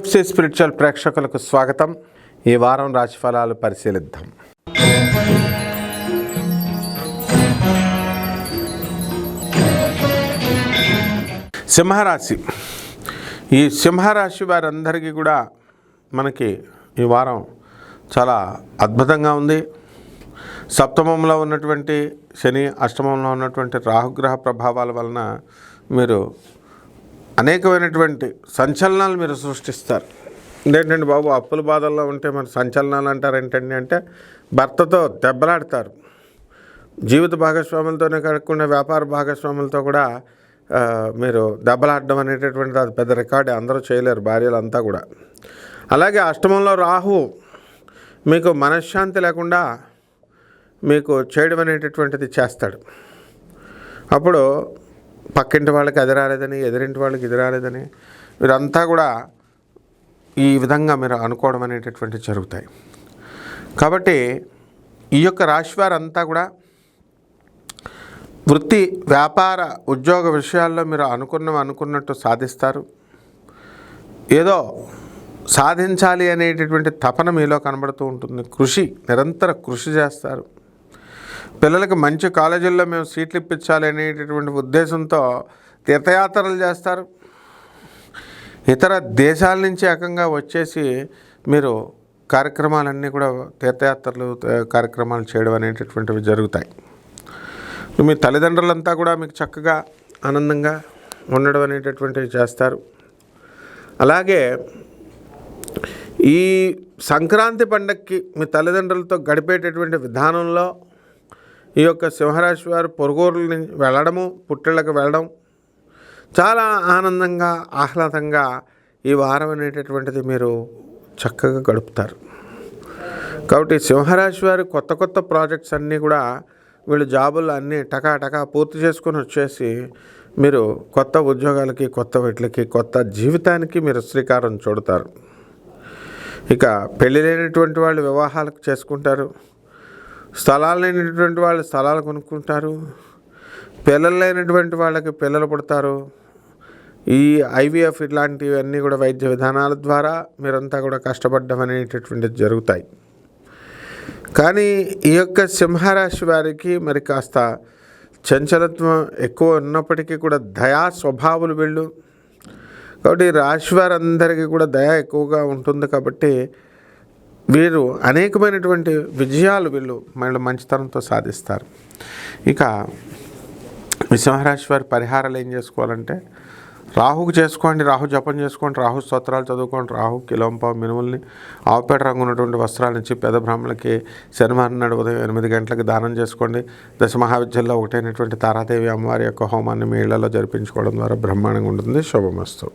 PFC spiritual ప్రేక్షకులకు స్వాగతం. ఈ వారం రాశిఫలాలు పరిశీలిద్దాం. సింహరాశి. ఈ సింహరాశి వారందరికీ కూడా మనకి ఈ వారం చాలా అద్భుతంగా ఉంది. సప్తమంలో ఉన్నటువంటి శని అష్టమంలో ఉన్నటువంటి రాహుగ్రహ ప్రభావాల వలన మీరు అనేకమైనటువంటి సంచలనాలు మీరు సృష్టిస్తారు. ఏంటంటే బాబు అప్పుల బాధల్లో ఉంటే మన సంచలనాలు అంటారు ఏంటండి అంటే భర్తతో దెబ్బలాడతారు. జీవిత భాగస్వాములతోనే కాకుండా వ్యాపార భాగస్వాములతో కూడా మీరు దెబ్బలాడడం అనేటటువంటిది అది పెద్ద రికార్డే అందరూ చేయలేరు భార్యలంతా కూడా. అలాగే అష్టమంలో రాహు మీకు మనశ్శాంతి లేకుండా మీకు చేయడం అనేటటువంటిది చేస్తాడు. అప్పుడు పక్కింటి వాళ్ళకి అది రాలేదని ఎదురింటి వాళ్ళకి ఇది రాలేదని కూడా ఈ విధంగా మీరు అనుకోవడం అనేటటువంటివి జరుగుతాయి. కాబట్టి ఈ యొక్క రాశి వారంతా కూడా వృత్తి వ్యాపార ఉద్యోగ విషయాల్లో మీరు అనుకున్నవి అనుకున్నట్టు సాధిస్తారు. ఏదో సాధించాలి అనేటటువంటి తపన మీలో కనబడుతూ ఉంటుంది. కృషి నిరంతర కృషి చేస్తారు. పిల్లలకి మంచి కాలేజీల్లో మేము సీట్లు ఇప్పించాలి అనేటటువంటి ఉద్దేశంతో తీర్థయాత్రలు చేస్తారు. ఇతర దేశాల నుంచి ఏకంగా వచ్చేసి మీరు కార్యక్రమాలన్నీ కూడా తీర్థయాత్రలు కార్యక్రమాలు చేయడం అనేటటువంటివి జరుగుతాయి. మీ తల్లిదండ్రులంతా కూడా మీకు చక్కగా ఆనందంగా ఉండడం అనేటటువంటివి చేస్తారు. అలాగే ఈ సంక్రాంతి పండగకి మీ తల్లిదండ్రులతో గడిపేటటువంటి విధానంలో ఈ యొక్క సింహరాశి వారు పొరుగురుని వెళ్ళడము పుట్టిళ్ళకి వెళ్ళడం చాలా ఆనందంగా ఆహ్లాదంగా ఈ వారం అనేటటువంటిది మీరు చక్కగా గడుపుతారు. కాబట్టి సింహరాశి వారి కొత్త కొత్త ప్రాజెక్ట్స్ అన్నీ కూడా వీళ్ళు జాబులు అన్నీ టకా టకా పూర్తి చేసుకొని వచ్చేసి మీరు కొత్త ఉద్యోగాలకి కొత్త వీటికి కొత్త జీవితానికి మీరు శ్రీకారం చుడతారు. ఇక పెళ్ళి లేనటువంటి వాళ్ళు వివాహాలకు చేసుకుంటారు. స్థలాలు లేనటువంటి వాళ్ళు స్థలాలు కొనుక్కుంటారు. పిల్లలు లేనటువంటి వాళ్ళకి పిల్లలు పుడతారు. ఈ ఐవీఎఫ్ ఇట్లాంటివన్నీ కూడా వైద్య విధానాల ద్వారా మీరంతా కూడా కష్టపడడం అనేటటువంటిది జరుగుతాయి. కానీ ఈ యొక్క సింహరాశి వారికి మరి కాస్త చంచలత్వం ఎక్కువ ఉన్నప్పటికీ కూడా దయా స్వభావులు వీళ్ళు. కాబట్టి రాశి వారందరికీ కూడా దయ ఎక్కువగా ఉంటుంది కాబట్టి వీరు అనేకమైనటువంటి విజయాలు వీళ్ళు మళ్ళీ మంచితనంతో సాధిస్తారు. ఇక ఈ వారి పరిహారాలు ఏం చేసుకోవాలంటే రాహుకు చేసుకోండి రాహు జపం చేసుకోండి రాహు స్తోత్రాలు చదువుకోండి రాహు కిలోంప మినుముల్ని ఆవుపేట రంగు ఉన్నటువంటి వస్త్రాలు ఇచ్చి పెద్ద బ్రాహ్మణులకి శనివారం నాడు ఉదయం ఎనిమిది గంటలకు దానం చేసుకోండి. దశ మహావిద్యల్లో ఒకటైనటువంటి తారాదేవి అమ్మవారి యొక్క హోమాన్ని మీ ఇళ్ళలో జరిపించుకోవడం ద్వారా బ్రహ్మాండంగా ఉంటుంది. శుభమస్తు.